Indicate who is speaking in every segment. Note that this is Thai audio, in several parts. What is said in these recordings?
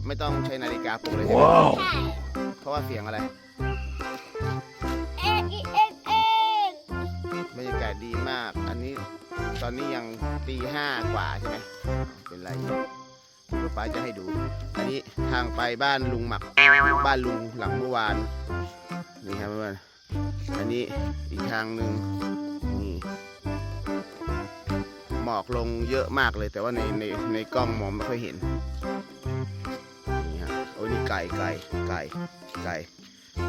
Speaker 1: นี้บีบีตื่นเองแบบไม่ต้องใช้นาฬิกาปลุกเลยใช่ไหม
Speaker 2: ใช่
Speaker 1: เพราะว่าเสียงอะไร
Speaker 2: เอ็กอีเอ็กเอ็ก
Speaker 1: บรรยากาศดีมาก อันนี้ตอนนี้ยังตีห้ากว่าใช่ไหม เป็นไรอยู่เดี๋ยวป้าจะให้ดู อันนี้ทางไปบ้านลุงหมัก บ้านลุงหลังเมื่อวาน นี่ครับเพื่อนอันนี้อีกทางหนึ่งนี่หมอกลงเยอะมากเลย แต่ว่าในในในกล้องมองไม่ค่อยเห็น นี่ฮะโอ้ยนี่ไก่ไก่ไก่ไก่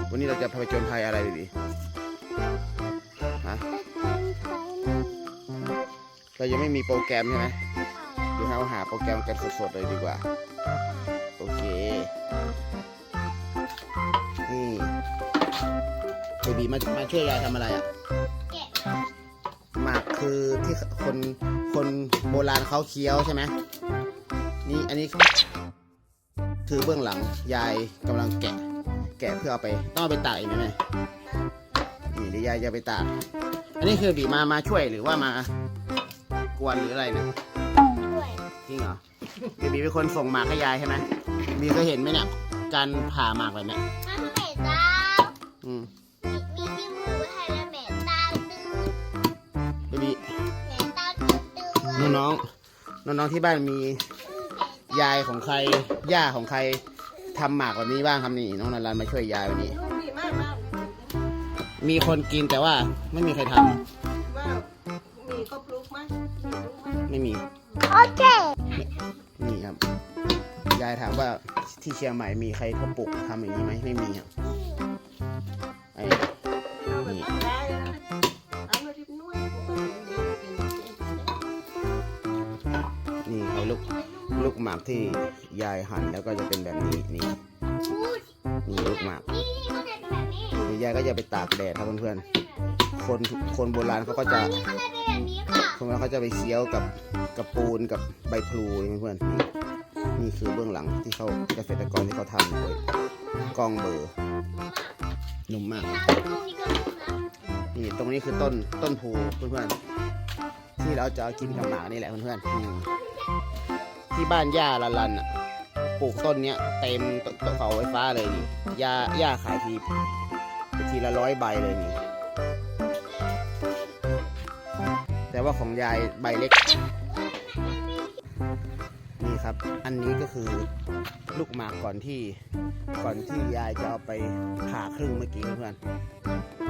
Speaker 1: วันนี้เราจะผจญภัยอะไรดีฮะเรายังไม่มีโปรแกรมใช่ไหมเดี๋ยวเราหาโปรแกรมกันสดๆเลยดีกว่า โอเค นี่เบบีมามาช่วยยายทำอะไรอะ
Speaker 2: แกะ
Speaker 1: หมากคือที่คนคนโบราณเขาเคี้ยวใช่ไหมนี่อันนี้ คือเบื้องหลังยายกำลังแกะ แกะเพื่อเอาไปต้องเอาไปตากอีกไหมแม่นี่เดี๋ยวยายจะไปตากอันนี้คือบีมามาช่วยหรือว่ามา กวนหรืออะไรเนี่ย
Speaker 2: ด้วย
Speaker 1: จริงเหรอเบบีเป็นคนส่งหมากให้ยายใช่ไหมบีเคยเห็นไหมเนี่ยการผ่าหมากแบบเนี้ย
Speaker 2: มาทำเม็ดดาว
Speaker 1: อืม
Speaker 2: มีมีที่มือให้แล้วเม็ดดาวตื้อ
Speaker 1: เบบี
Speaker 2: เม็ดดาวตื้อตื้อ
Speaker 1: น้องน้องน้องๆที่บ้านมี ยายของใคร ย่าของใครทำหมากแบบนี้บ้างครับนี่น้องนันรันมาช่วยยายวันนี้
Speaker 3: ดีมากมาก
Speaker 1: มีคนกินแต่ว่าไม่มีใครทำ
Speaker 3: ว่ามีก็ปลุกไหมมีปลุกไหม
Speaker 1: ไม่มี
Speaker 2: โอเค
Speaker 1: นี่ครับ ยายถามว่าที่เชียงใหม่มีใครเขาปลูกทำอย่างนี้ไหมไม่มีครับไอ้
Speaker 3: เอาแบบนั้นได้ ลูก
Speaker 1: หมากที่ยายหั่นแล้วก็จะเป็นแบบนี้นี่นี่ลูกหมาก
Speaker 2: นี่นี่ข้างในเป็นแบบนี้
Speaker 1: เดี๋ยายก็จะไปตากแดดครับเพื่อนๆคนคนโบราณเขาก็จะ
Speaker 2: นี่ข้างในเป็นแบบนี้ค่ะ
Speaker 1: คนโบราเขาจะไปเคี้ยวกับกับปูนกับใบพลูเพื่อนๆนี่มีคือเบื้องหลังที่เขาเกษตรกรที่เขาทำโดยกองเบอร์นุ่มมาก
Speaker 2: นี่
Speaker 1: ตรงนี้คือต้นต้นพูเพื่อนๆที่เราจะกินกับหมานี่แหละเพื่อนๆ ที่บ้านย่าละลันอะปลูกต้นเนี้ยเต็มต้นเสาไฟฟ้าเลยนี่ย่าย่าขายทีทีละร้อยใบเลยนี่ แต่ว่าของยายใบเล็ก นี่ครับ อันนี้ก็คือลูกหมากก่อนที่ก่อนที่ยายจะเอาไปผ่าครึ่งเมื่อกี้เพื่อน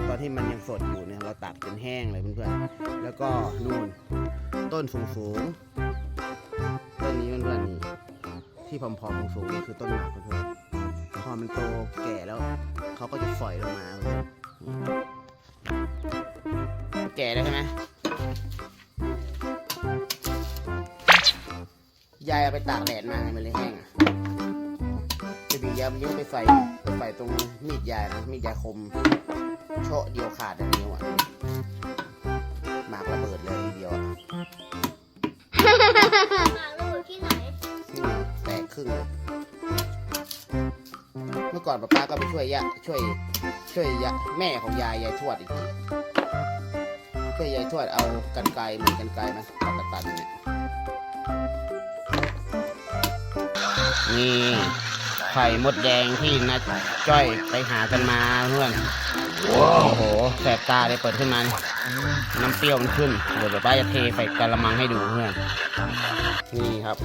Speaker 1: ตอนที่มันยังสดอยู่เนี่ยเราตัดจนแห้งเลยเพื่อนๆแล้วก็นู่นต้นสูงๆ เพื่อนๆนี่ที่ผอมๆสูงๆนี่คือต้นหมากเพื่อนๆพอมันโตแก่แล้วเขาก็จะฝอยลงมาเพื่อนแก่แล้วใช่ไหมยายเอาไปตากแดดมาไงมันเลยแห้งอะจะบียามนยังไปใส่ไปใส่ตรงมีดยายนะมีดยายคมโชาะเดียวขาดอย่างนี้วะ รึ่งเลยเมื่อก่อนป้าป้าก็ไปช่วยยะช่วย ช่วยยะแม่ของยายยายทวดอีกทีช่วยยายทวดเอากันไกรเหมือนกันไกรมาตัดตัดตัดเนี่ยนี่ไข่มดแดงที่นัดจ้อยไปหากันมาเพื่อนโอ้โหแสบตาเลยเปิดขึ้นมา น้ำเปรี้ยวมันขึ้น เดี๋ยวป้าจะเทใส่กะละมังให้ดูเพื่อนนี่ครับ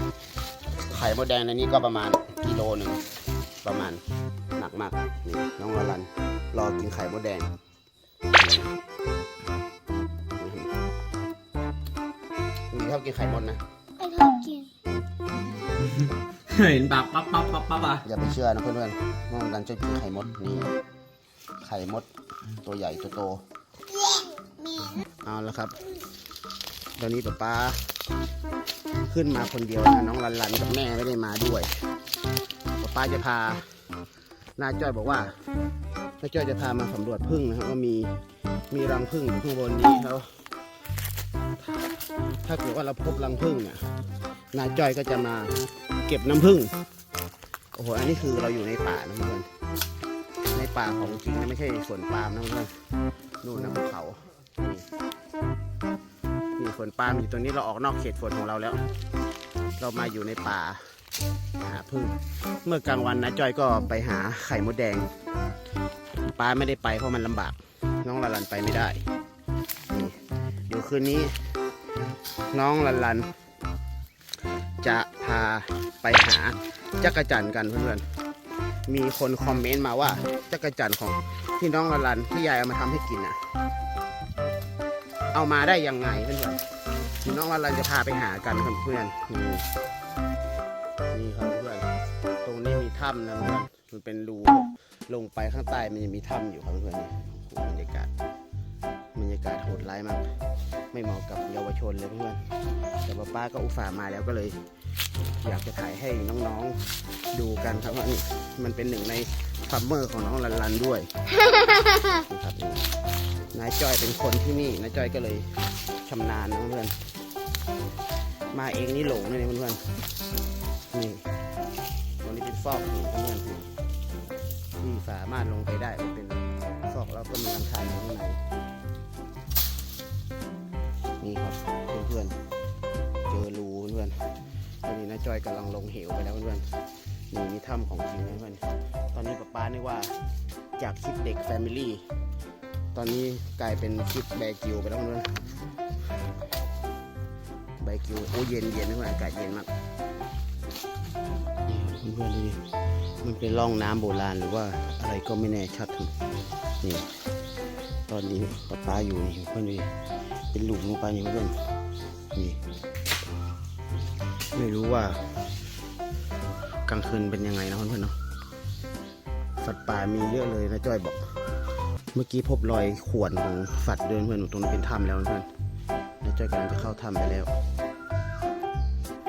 Speaker 1: ข่มดแดงในนี้ก็ประมาณกิโลหนึ่งประมาณหนักมากนี่น้องละลันรอกินไข่มดแดงนี่ชอบกินไข่มดนะ
Speaker 2: ไอ้ชอบกิน
Speaker 4: เห็นปากปั๊บปั๊บปั๊บปั๊บอะ
Speaker 1: อย่าไปเชื่อนะเพื่อนๆน้องละลันชอบกินไข่มดนี่ไข่มดตัวใหญ่ตัวโต
Speaker 2: มี
Speaker 1: เอาละครับ ตอนนี้ป๊าป๊า ขึ้นมาคนเดียวนะน้องรันรันกับแม่ไม่ได้มาด้วยป๊าป๊าจะพานาจ้อยบอกว่านาจ้อยจะพามาสำรวจพึ่งนะครับว่ามีมีรังพึ่งอยู่ข้างบนนี้แล้วถ้าเกิดว่าเราพบรังพึ่งเนี่ยนาจ้อยก็จะมาเก็บน้ำพึ่งโอ้โหอันนี้คือเราอยู่ในป่านะเพื่อนในป่าของจริงนะไม่ใช่สวนปาล์มนะเพื่อนนู่นนะภูเขา นี่นี่ฝนปาล์มอยู่ตรงนี้เราออกนอกเขตฝนของเราแล้ว เรามาอยู่ในป่าหาพึ่งเมื่อกลางวันนะจอยก็ไปหาไข่มดแดงป้าไม่ได้ไปเพราะมันลำบาก น้องละลันไปไม่ได้เดี๋ยวคืนนี้ น้องละลัน จะพาไปหาจักรจันกันเพื่อนๆมีคนคอมเมนต์มาว่าจักรจันของที่น้องละลันที่ยายเอามาทำให้กินอะ เอามาได้ยังไงเพื่อนๆน้องละลันจะพาไปหากันครับเพื่อนนี่นี่ครับเพื่อนตรงนี้มีถ้ำนะเพื่อนมันเป็นรูลงไปข้างใต้มันจะมีถ้ำอยู่ครับเพื่อนนี่โอ้โหบรรยากาศบรรยากาศโหดร้ายมาก ไม่เหมาะกับเยาวชนเลยเพื่อนแต่ว่าป้าก็อุตส่าห์มาแล้วก็เลย อยากจะถ่ายให้น้องๆดูกันครับว่านี่มันเป็นหนึ่งในฟัมเมอร์ของน้องลันลันด้วยนะครับ นายจ้อยเป็นคนที่นี่นายจ้อยก็เลยชำนาญนะเพื่อนมาเองนี่หลงเลยเพื่อนนี่ตรงนี้เป็นซอกหินเพื่อนที่สามารถลงไปได้เป็นซอกแล้วก็มีหลังคาอยู่ข้างในนี่ครับเพื่อนๆเจอรูเพื่อนๆตอนนี้นะจอยกำลังลงเหวไปแล้วเพื่อนๆนี่มีถ้ำของจริงนะเพื่อนตอนนี้ป๊าป๊านึกว่าจากคลิปเด็กแฟมิลี่ ตอนนี้กลายเป็นคลิปแบกิวไปแล้วเพื่อนแบกิวโอ้เย็นเย็นนะเพื่อนอากาศเย็นมากครับเพื่อนๆดูดิมันเป็นร่องน้ำโบราณหรือว่าอะไรก็ไม่แน่ชัดครับนี่ตอนนี้ป๊าป๊าอยู่นี่เพื่อนดูดิเป็นหลุมลงไปนี่เพื่อนนี่ไม่รู้ว่ากลางคืนเป็นยังไงนะเพื่อนๆเนาะสัตว์ป่ามีเยอะเลยนะจ้อยบอก เมื่อกี้พบรอยข่วนของสัตว์เดินเพื่อนตรงนี้เป็นถ้ำแล้วเพื่อนนะจ้อยกำลังจะเข้าถ้ำไปแล้ว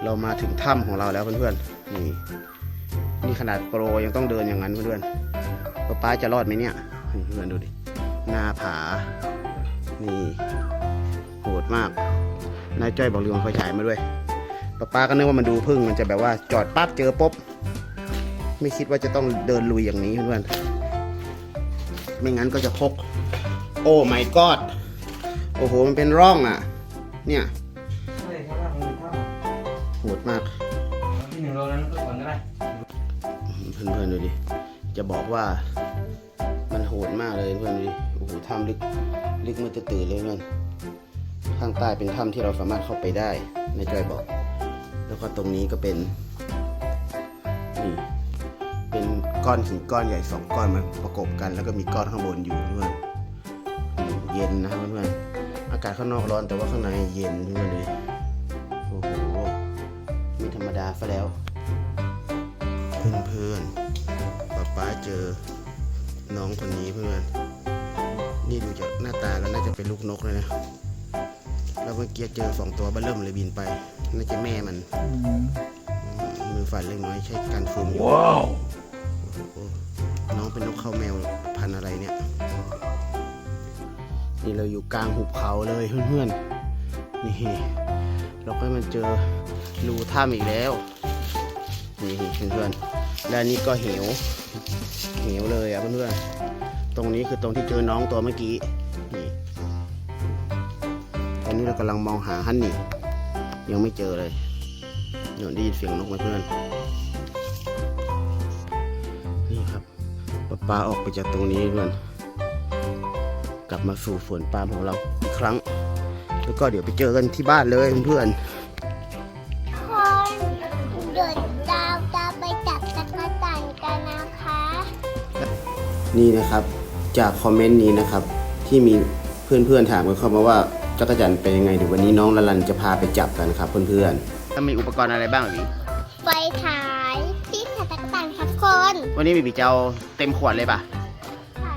Speaker 1: เรามาถึงถ้ำของเราแล้วเพื่อนๆนี่นี่ขนาดโปรยังต้องเดินอย่างนั้นเพื่อนๆป้าป้าจะรอดไหมเนี่ยเพื่อนดูดิหน้าผา นี่โหดมากนายจ้อยบอกลืมเอาไฟฉายมาด้วยป้าป้าก็นึกว่ามันดูพึ่งมันจะแบบว่าจอดปั๊บเจอปุ๊บไม่คิดว่าจะต้องเดินลุยอย่างนี้เพื่อนๆ ไม่งั้นก็จะพก โอ้ my god โอ้โห มันเป็นร่องอะ เนี่ยโหดมาก
Speaker 4: เอาที่หนึ่งโลนั้นก็ก่อนก็ได้
Speaker 1: เพื่อนๆดูดิ จะบอกว่า มันโหดมากเลยเพื่อนดูดิ โอ้โหถ้ำลึกลึกมือตื่นเลยเพื่อนข้างใต้เป็นถ้ำที่เราสามารถเข้าไปได้ในจอยบอก แล้วก็ตรงนี้ก็เป็นนี่เป็น ก้อนหินก้อนใหญ่สองก้อนมาประกบกัน แล้วก็มีก้อนข้างบนอยู่เพื่อนอยู่เย็นนะครับเพื่อนๆอากาศข้างนอกร้อนแต่ว่าข้างในเย็นเพื่อนเลยโอ้โหไม่ธรรมดาซะแล้ว เพื่อนเพื่อนๆป๊าป๊าเจอน้องคนนี้เพื่อน นี่ดูจากหน้าตาแล้วน่าจะเป็นลูกนกเลยนะแล้วเมื่อกี้เจอสองตัวเบ้าเริ่มเลยบินไป น่าจะแม่มันอืมมือฝันเล็กน้อยใช้การฟูมอยู่
Speaker 4: ว้าว
Speaker 1: โอ้โห น้องเป็นนกเข้าแมวพันอะไรเนี่ย นี่เราอยู่กลางหุบเขาเลยเพื่อนๆ นี่เราก็มาเจอรูถ้ำอีกแล้ว นี่เพื่อนๆและนี่ก็เหว เหวเลยอะเพื่อนๆ ตรงนี้คือตรงที่เจอน้องตัวเมื่อกี้ นี่ตอนนี้เรากำลังมองหาฮันนี่ ยังไม่เจอเลยเดี๋ยวได้ยินเสียงนกไหมเพื่อน ป้าปาออกไปจากตรงนี้เพื่อนกลับมาสู่สวนปาล์มของเราอีกครั้ง แล้วก็เดี๋ยวไปเจอกันที่บ้านเลยเพื่อน
Speaker 2: คนเดินดาวจะไปจับตะกะจันกันนะคะ
Speaker 1: ๆนี่นะครับจากคอมเมนต์นี้นะครับ ที่มีเพื่อนๆถามกันเข้ามาว่าจักรจันทร์เป็นยังไงเดี๋ยววันนี้น้องละลันจะพาไปจับกันครับเพื่อนๆถ้ามีอุปกรณ์อะไรบ้างพี่
Speaker 2: ไฟ
Speaker 1: วันนี้บีบีจะเอาเต็มขวดเลยป่ะ
Speaker 2: ใช่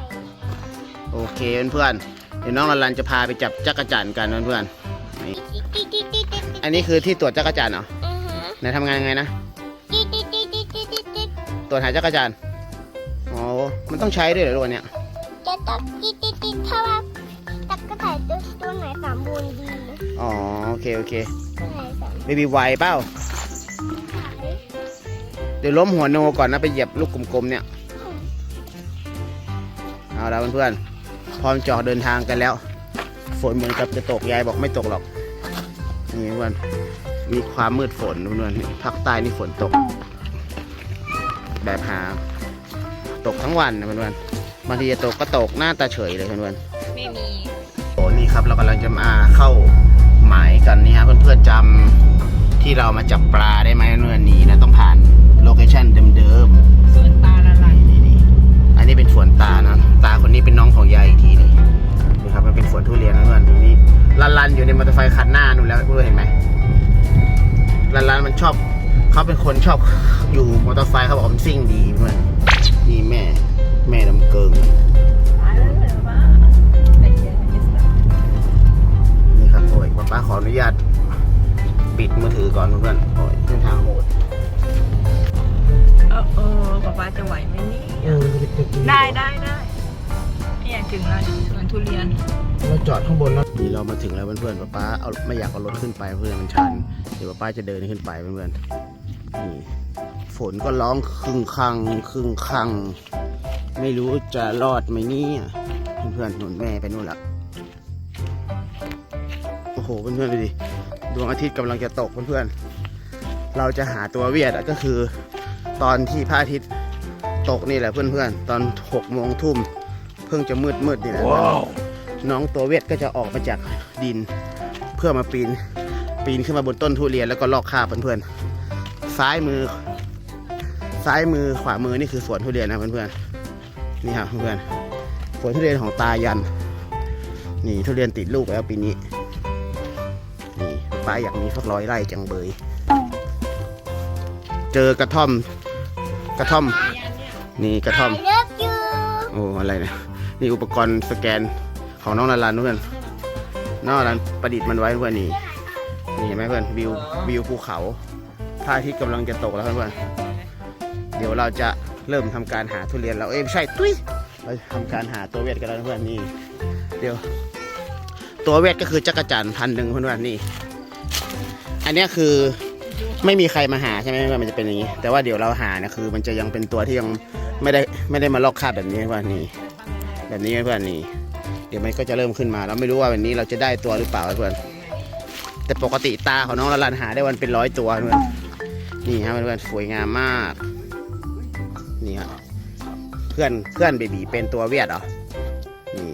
Speaker 1: โอเคเพื่อนๆเดี๋ยวน้องละลันจะพาไปจับจักรจันทร์กันเพื่อนๆนี่
Speaker 2: ติ๊ดติ๊ดติ๊ดติ๊ดติ๊ด
Speaker 1: อันนี้คือที่ตรวจจักรจันทร์เหรอ
Speaker 2: อือฮะ
Speaker 1: ไหนทำงานยังไงนะ
Speaker 2: ติ๊ดติ๊ดติ๊ดติ๊ดติ๊ดติ๊ดติ๊ด
Speaker 1: ตรวจหาจักรจันทร์อ๋อ มันต้องใช้ด้วยเหรอตัวเนี้ย
Speaker 2: จะต้องติ๊ดติ๊ดติ๊ดถ้าว่าตะกะจันตัวตัวไหนสมบูรณ์ดี
Speaker 1: อ๋อ โอเค โอเค
Speaker 2: ตัวไหนสม
Speaker 1: เบบีไหวเปล่า เดี๋ยวล้มหัวโนก่อนนะไปเหยียบลูกกลมๆเนี่ย เอาละเพื่อนๆพร้อมจะออกเดินทางกันแล้ว ฝนเหมือนกับจะตกยายบอกไม่ตกหรอกนี่เพื่อนมีความมืดฝนเพื่อนๆภาคใต้นี่ฝนตก แบบหา ตกทั้งวันนะเพื่อนๆบางทีจะตกก็ตกหน้าตาเฉยเลยเพื่อนๆ
Speaker 3: ไม่มี
Speaker 1: โอ้นี่ครับเรากำลังจะมาเข้าหมายกันนี่ฮะเพื่อนๆจำที่เรามาจับปลาได้ไหมเมื่อนี้นะต้องผ่าน โลเคชั่นเดิม
Speaker 3: ส่วนตาละลาย
Speaker 1: ๆนี่นี่อันนี้เป็นสวนตานะ ตาคนนี้เป็นน้องของยายอีกทีนี่นี่ครับมันเป็นสวนทุเรียนนะเพื่อนนี่ลันๆอยู่ในมอเตอร์ไซค์คันหน้านู่นแล้วเพื่อนเห็นไหมลันๆมันชอบเขาเป็นคนชอบอยู่มอเตอร์ไซค์เขาบอกว่ามันซิ่งดีเพื่อนนี่แม่แม่ลำเกิง
Speaker 3: มาแล้วเหรอวะไอ้เหี้ยไอ้สัส
Speaker 1: นี่ครับโอ้ยป้าป้าขออนุญาต ปิดมือถือก่อนเพื่อนๆโอ้ยเส้นทางโหด
Speaker 3: เออเออป๊าป๊าจะไหวไหมนี่ได้ได้ได้เนี่ยถึงแล้วนี่สวนทุเรียน
Speaker 1: เราจอดข้างบนแล้วนี่เรามาถึงแล้วเพื่อนๆป้าป้าเอาไม่อยากเอารถขึ้นไปเพื่อนมันชันเดี๋ยวป้าป้าจะเดินขึ้นไปเพื่อนๆนี่ฝนก็ร้องครึ่งคังครึ่งคัง ไม่รู้จะรอดไหมเนี่ยเพื่อนๆหนุนแม่ไปนู่นละโอ้โหเพื่อนๆดูดิดวงอาทิตย์กำลังจะตกเพื่อนๆเราจะหาตัวเวียดอะก็คือ ตอนที่พระอาทิตย์ตกนี่แหละเพื่อนๆ ตอนหกโมงทุ่มเพิ่งจะมืดมืดๆนี่แหละน้องตัวเวียดก็จะออกมาจากดิน เพื่อมาปีนปีนขึ้นมาบนต้นทุเรียนแล้วก็ลอกคราบเพื่อนๆ ซ้ายมือ ซ้ายมือขวามือนี่คือสวนทุเรียนนะเพื่อนๆ นี่ครับเพื่อนๆ สวนทุเรียนของตายัน นี่ทุเรียนติดลูกแล้วปีนี้ นี่ป้าอยากมีสักร้อยไร่จังเบย เจอกระท่อม กระท่อม นี่กระท่อม
Speaker 2: เลิกยู
Speaker 1: โอ้อะไรเนี่ยนี่อุปกรณ์สแกนของน้องนารันเพื่อนน้องนารันประดิษฐ์มันไว้เพื่อนนี่นี่เห็นไหมเพื่อนวิววิวภูเขาพระอาทิตย์กำลังจะตกแล้วเพื่อนเดี๋ยวเราจะเริ่มทำการหาทุเรียนแล้วเอ้ยไม่ใช่ตุ้ยเราจะทำการหาตัวเวทกันแล้วเพื่อนนี่เดี๋ยว ตัวเวทก็คือจักรจันทร์พันหนึ่งเพื่อนๆนี่อันเนี้ยคือ ไม่มีใครมาหาใช่ไหมเพื่อนมันจะเป็นอย่างนี้ แต่ว่าเดี๋ยวเราหาเนี่ยคือ มันจะยังเป็นตัวที่ยังไม่ได้ไม่ได้มาลอกคราบแบบนี้ว่านี่แบบนี้เพื่อนนี่เดี๋ยวมันก็จะเริ่มขึ้นมาเราไม่รู้ว่าวันนี้เราจะได้ตัวหรือเปล่าเพื่อนแต่ปกติตาของน้องละลันหาได้วันเป็นร้อยตัวเพื่อนนี่ฮะเพื่อนสวยงามมากนี่ฮะเพื่อนเพื่อนเบบีเป็นตัวเวียดเหรอนี่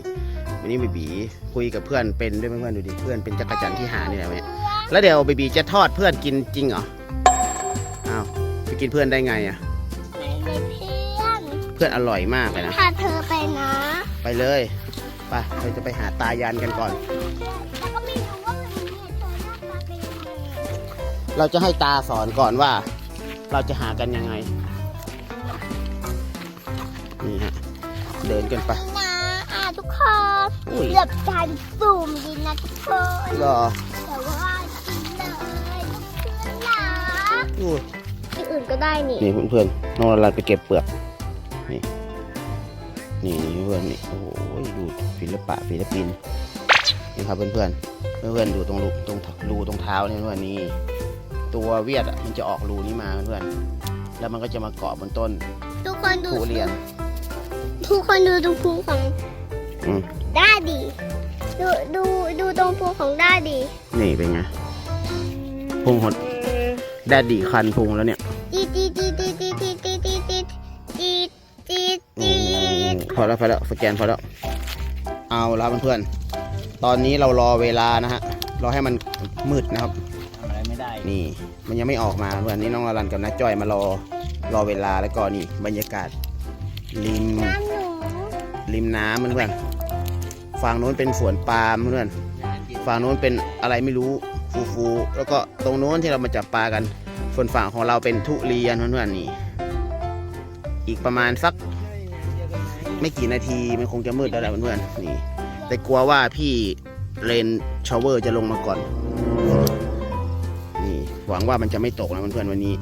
Speaker 1: วันนี้เบบีคุยกับเพื่อนเป็นด้วยเพื่อนดูดิเพื่อนเป็นจักรจันทร์ที่หานี่แหละเนี่ย แล้วเดี๋ยวเบบีจะทอดเพื่อนกินจริงเหรออ้าวไปกินเพื่อนได้ไงอะ
Speaker 2: ไหนเลยเพื่อน
Speaker 1: เพื่อนอร่อยมากเลยนะ
Speaker 2: พาเธอไปนะ
Speaker 1: ไปเลย ไปเราจะไปหาตายันกันก่อน
Speaker 2: แล้วก็ไม่รู้ว่ามันมีตัวหน้าตาเป็นยังไง
Speaker 1: เราจะให้ตาสอนก่อนว่า เราจะหากันยังไง นี่ฮะ เดินกันไป
Speaker 2: นะอะทุกคน
Speaker 1: อุ้ย
Speaker 2: เกือบทันซูมดีนะทุกคน
Speaker 1: รอ
Speaker 2: อู้ที่อื่นก็ได้นี่
Speaker 1: นี่เพื่อนๆน้องละลายไปเก็บเปลือกนี่นี่เพื่อนนี่โอ้โหดูศิลปะศิลปินนี่ครับเพื่อนๆเพื่อนๆดูตรงรูตรงรูตรงเท้าเนี่ยเพื่อนนี่ตัวเวียดอะมันจะออกรูนี้มาเพื่อนๆแล้วมันก็จะมาเกาะบนต้น
Speaker 2: ทุกคนดู
Speaker 1: ทุเรียน
Speaker 2: ทุกคนดูตรงภูของ
Speaker 1: อืม
Speaker 2: ด้าดีดูดูดูตรงภูของด้าดี
Speaker 1: นี่เป็นไงพุงหด แดดดีคันพุงแล้วเนี่ย
Speaker 2: จีจีจีจีจีจีจีจีจีจีจีจี
Speaker 1: พอแล้วพอแล้วสแกนพอแล้ว เอาละเพื่อนๆตอนนี้เรารอเวลานะฮะรอให้มันมืดนะครับ
Speaker 4: อะไรไม่ได้
Speaker 1: นี่มันยังไม่ออกมาเพื่อนนี่น้องอรันกับน้าจ้อยมารอรอเวลาแล้วก็นี่บรรยากาศริม
Speaker 2: น้ำหนู
Speaker 1: ริมน้ำเพื่อนๆฝั่งโน้นเป็นสวนปาล์มเพื่อนๆฝั่งโน้นเป็นอะไรไม่รู้ ฟูๆแล้วก็ตรงโน้นที่เรามาจับปลากันส่วนฝั่งของเราเป็นทุเรียนเพื่อนๆนี่ อีกประมาณสัก ไม่กี่นาทีมันคงจะมืดแล้วแหละเพื่อนๆนี่ แต่กลัวว่าพี่เรนชาวเวอร์จะลงมาก่อน นี่หวังว่ามันจะไม่ตกนะเพื่อนๆวันนี้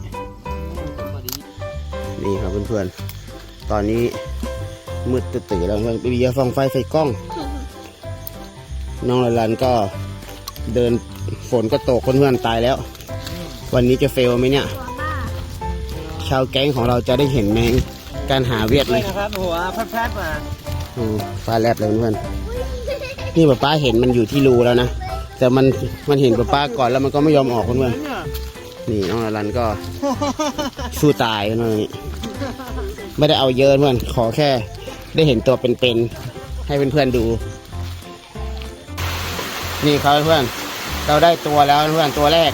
Speaker 1: นี่ครับเพื่อนๆ ตอนนี้มืดตื่นแล้วเพื่อนบีจะส่องไฟใส่กล้อง น้องลลันก็เดิน ฝนก็ตกเพื่อนๆตายแล้ว วันนี้จะเฟลไหมเนี่ย
Speaker 2: ตัวบ้า
Speaker 1: ชาวแก๊งของเราจะได้เห็นแมงการหาเวียดไหม
Speaker 4: นะครับหัวแพร่ๆมา
Speaker 1: อืมฟ้าแลบเลยเพื่อนนี่ป้าป้าเห็นมันอยู่ที่รูแล้วนะ แต่มันมันเห็นป้าป้าก่อนแล้วมันก็ไม่ยอมออกเพื่อน
Speaker 4: เนี่ย
Speaker 1: นี่น้องอลันก็สู้ตายกันเลยไม่ได้เอาเยอะเพื่อนขอแค่ ได้เห็นตัวเป็นๆให้เพื่อนๆดู นี่ครับเพื่อน เราได้ตัวแล้วเพื่อนตัวแรก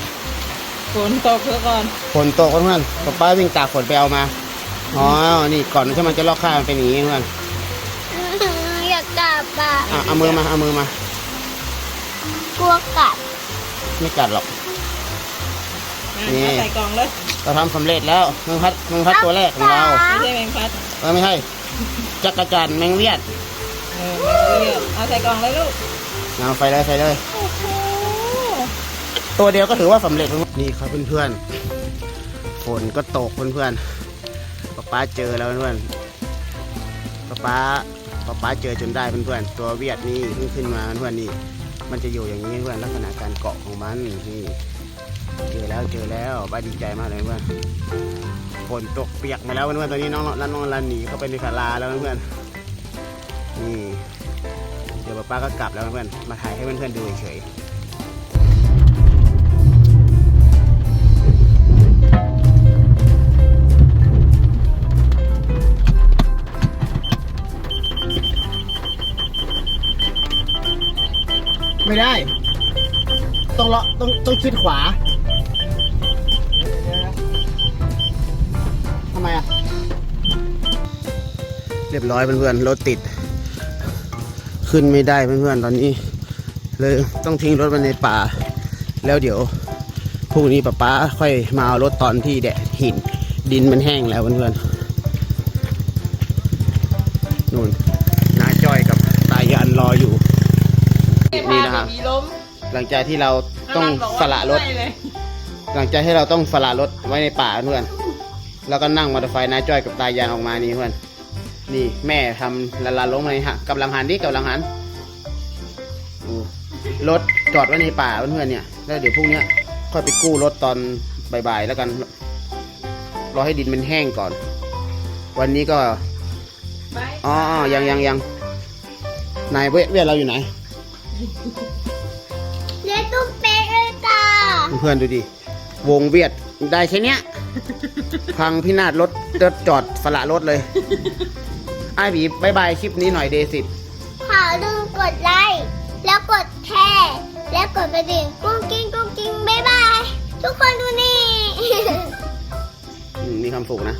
Speaker 3: ฝนตกเพื่อก่อน
Speaker 1: ฝนตกเพื่อนป๊าป้าวิ่งตากฝนไปเอามาอ๋อนี่ก่อนที่มันจะลอกข้าวมันเป็นอย่างนี้เพื่อน
Speaker 2: อยากกลับอะ
Speaker 1: อะเอามือมาเอามือมา
Speaker 2: กลัวกัด
Speaker 1: ไม่กัดหรอกนี่
Speaker 3: เอาใส่กล่องเลย
Speaker 1: เราทำสำเร็จแล้วแมงพัดแมงพัดตัวแรกของเรา
Speaker 3: ไม่ใช่แมงพัด
Speaker 1: เออไม่ใช่จักรจันทร์แมงเวียด
Speaker 3: เออแมงเวียดเอาใส่กล่องเลยลูก
Speaker 1: เอาไฟเลยไฟเลย
Speaker 3: โอ้โห
Speaker 1: ตัวเดียวก็ถือว่าสำเร็จนี่ครับเพื่อนๆฝนก็ตกเพื่อนๆป๊าป๊าเจอแล้วเพื่อนๆป๊าป๊าป๊าป๊าเจอจนได้เพื่อนๆตัวเวียดนี่เพิ่งขึ้นมาเพื่อนๆนี่ มันจะอยู่อย่างนี้เพื่อนลักษณะการเกาะของมันนี่เจอแล้วเจอแล้วบ้าดีใจมากเลยเพื่อนฝนตกเปียกมาแล้วเพื่อนๆตอนนี้น้องน้องน้องรันหนีเข้าไปในศาลาแล้วเพื่อนๆนี่เดี๋ยวป๊าป๊าก็กลับแล้วเพื่อนๆมาถ่ายให้เพื่อนๆดูเฉย ไม่ได้ ต้องเลาะต้องต้องชิดขวาทำไมอะ เรียบร้อยเพื่อนๆรถติด ขึ้นไม่ได้เพื่อนๆตอนนี้ เลยต้องทิ้งรถไว้ในป่า แล้วเดี๋ยวพรุ่งนี้ป้าป๊าค่อยมาเอารถตอนที่แดดหินดินมันแห้งแล้วเพื่อนๆนู่นนาจ้อยกับตายันรออยู่ นี่นะครับ
Speaker 3: มีล้ม
Speaker 1: หลังจากที่เราต้องสละรถ
Speaker 3: ไม่เลย
Speaker 1: หลังจากที่เราต้องสละรถไว้ในป่าเพื่อน แล้วก็นั่งมอเตอร์ไซค์น้าจ้อยกับตายานออกมานี่เพื่อน นี่แม่ทำละลานล้มเลยฮะกำลังหันดิกำลังหันดูรถจอดไว้ในป่าเพื่อนๆเนี่ย แล้วเดี๋ยวพรุ่งเนี้ยค่อยไปกู้รถตอนบ่ายๆแล้วกัน รอให้ดินมันแห้งก่อน วันนี้ก็
Speaker 3: ไป
Speaker 1: อ๋ออ๋อยังยังยังนายเวยเวียดเราอยู่ไหน
Speaker 2: เลี้ยงตุ้มเป๊ะเลยจ้า
Speaker 1: เพื่อนๆดูดิ วงเวียดได้แค่เนี้ย พังพินาศรถรถจอดสละรถเลย ไอ้บีบายบายคลิปนี้หน่อยเดซิต
Speaker 2: ขอลืมกดไลค์แล้วกดแชร์แล้วกดกระดิ่งกุ้งกิ้งกุ้งกิ้งบ๊ายบาย ทุกคนดูนี่
Speaker 1: มีคำสุกนะ